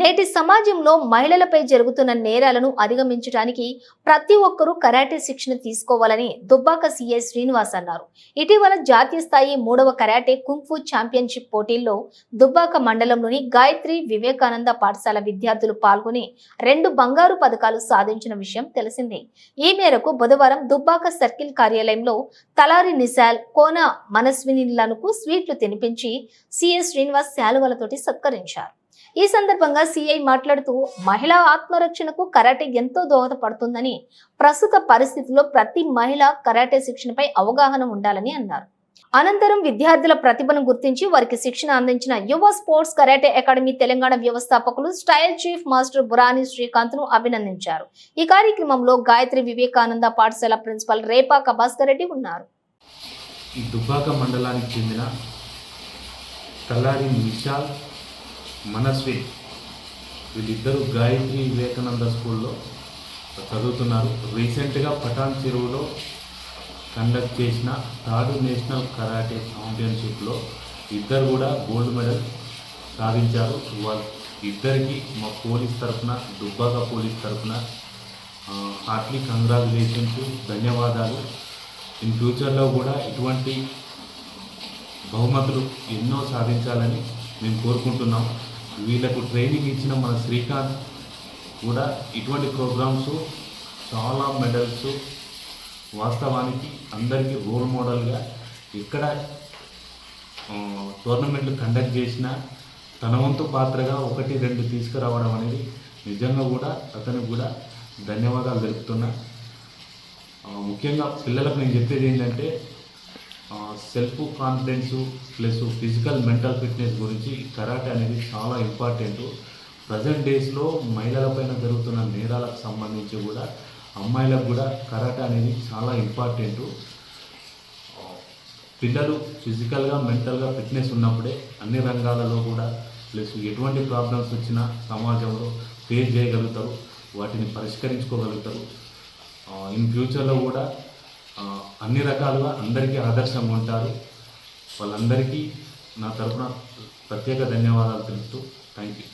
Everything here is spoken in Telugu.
నేటి సమాజంలో మహిళలపై జరుగుతున్న నేరాలను అధిగమించడానికి ప్రతి ఒక్కరూ కరాటే శిక్షణ తీసుకోవాలని దుబ్బాక సీఐ శ్రీనివాస్ అన్నారు. ఇటీవల జాతీయ స్థాయి మూడవ కరాటే కుంఫు ఛాంపియన్షిప్ పోటీల్లో దుబ్బాక మండలంలోని గాయత్రి వివేకానంద పాఠశాల విద్యార్థులు పాల్గొని రెండు బంగారు పథకాలు సాధించిన విషయం తెలిసిందే. ఈ మేరకు బుధవారం దుబ్బాక సర్కిల్ కార్యాలయంలో తలారి నిశాల్ కోన మనస్వినిలకు స్వీట్లు తినిపించి సిఐ శ్రీనివాస్ శాలువలతోటి సత్కరించారు. ఈ సందర్భంగా సిఐ మాట్లాడుతూ మహిళా ఆత్మరక్షణకు కరాటే ఎంతో దోహదపడుతుందని ప్రస్తుత పరిస్థితుల్లో ప్రతి మహిళ కరాటే శిక్షణపై అవగాహన ఉండాలని అన్నారు. అనంతరం విద్యార్థుల ప్రతిభను గుర్తించి వారికి శిక్షణ అందించిన యువ స్పోర్ట్స్ కరాటే అకాడమీ తెలంగాణ వ్యవస్థాపకులు స్టైల్ చీఫ్ మాస్టర్ బురాని శ్రీకాంత్ను అభినందించారు. ఈ కార్యక్రమంలో గాయత్రి వివేకానంద పాఠశాల ప్రిన్సిపల్ రేపా భాస్కర్ రెడ్డి ఉన్నారు. దుబ్బాక మండలానికి చెందిన తల్లారి మనస్వి వీళ్ళిద్దరూ గాయత్రి వివేకానంద స్కూల్లో చదువుతున్నారు. రీసెంట్గా పటాన్ చెరువులో కండక్ట్ చేసిన థర్డ్ నేషనల్ కరాటే ఛాంపియన్షిప్లో ఇద్దరు కూడా గోల్డ్ మెడల్ సాధించారు. వాళ్ళు ఇద్దరికి మా పోలీస్ తరఫున దుబ్బాక పోలీస్ తరఫున హార్ట్లీ కంగ్రాచులేషన్స్ ధన్యవాదాలు. ఇన్ ఫ్యూచర్లో కూడా ఇటువంటి బహుమతులు ఎన్నో సాధించాలని మేము కోరుకుంటున్నాం. వీళ్ళకు ట్రైనింగ్ ఇచ్చిన మన శ్రీకాంత్ కూడా ఇటువంటి ప్రోగ్రామ్స్ చాలా మెడల్స్ వాస్తవానికి అందరికీ రోల్ మోడల్గా ఇక్కడ టోర్నమెంట్లు కండక్ట్ చేసిన తన వంతు పాత్రగా ఒకటి రెండు తీసుకురావడం అనేది నిజంగా కూడా అతనికి కూడా ధన్యవాదాలు తెలుపుతున్నా. ముఖ్యంగా పిల్లలకు నేను చెప్పేది ఏంటంటే self confidence plus physical mental fitness గురించి కరాటే అనేది చాలా ఇంపార్టెంట్ ప్రజెంట్ డేస్లో మహిళలపైన జరుగుతున్న నేరాలకు సంబంధించి కూడా అమ్మాయిలకు కూడా కరాటే అనేది చాలా ఇంపార్టెంట్ పిల్లలు ఫిజికల్గా మెంటల్గా ఫిట్నెస్ ఉన్నప్పుడే అన్ని రంగాలలో కూడా ప్లస్ ఎటువంటి ప్రాబ్లమ్స్ వచ్చినా సమాజంలో ఫేస్ చేయగలుగుతారు వాటిని పరిష్కరించుకోగలుగుతారు. ఇన్ ఫ్యూచర్లో కూడా అన్ని రకాలుగా అందరికీ ఆదర్శంగా ఉంటారు. వాళ్ళందరికీ నా తరపున ప్రత్యేక ధన్యవాదాలు తెలుపుతూ థ్యాంక్ యూ